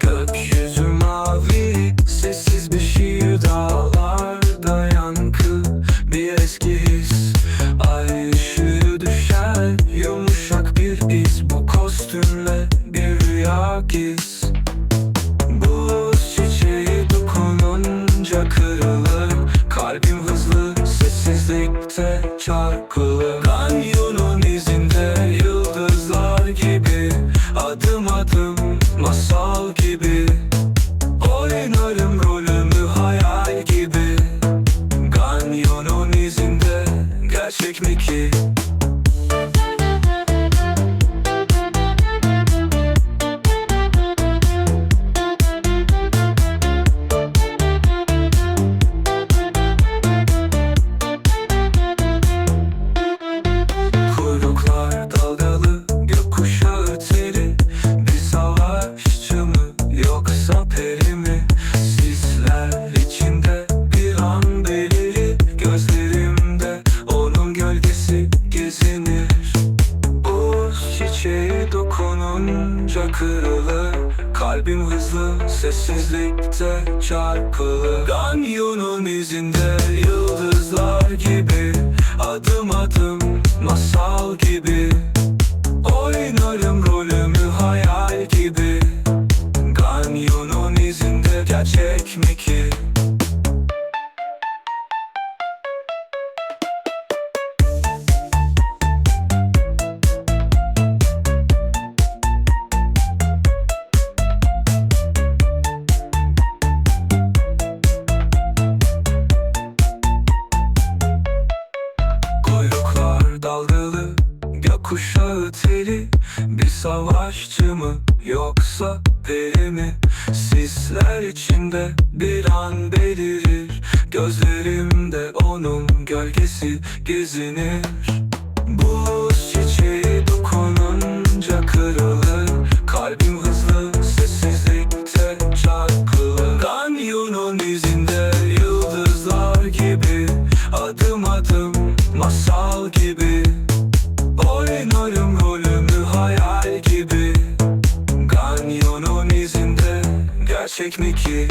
Gökyüzü mavi Sessiz bir şiir dağlarda yankı. Bir eski his Ay düşer. Yumuşak bir iz Bu kostümle bir rüya giz. Çiçeği dokununca kırılır. Gerçek mi ki? Yoksa peri dokununca kırılır. Kalbim hızlı sessizlikte çarpılır. Kanyonun izinde yıldızlar gibi Adım adım masal gibi. Oynarım rolümü hayal gibi. Kanyonun izinde gerçek mi ki? Gökkuşağı teli Bir savaşçı mı yoksa peri mi? Sisler içinde bir an belirir. Gözlerimde onun gölgesi gezinir. Bu çiçeği dokununca kırılır. Kalbim hızlı sessizlikte çarpılır. Kanyonun izinde yıldızlar gibi Adım adım masal gibi gerçek mi ki?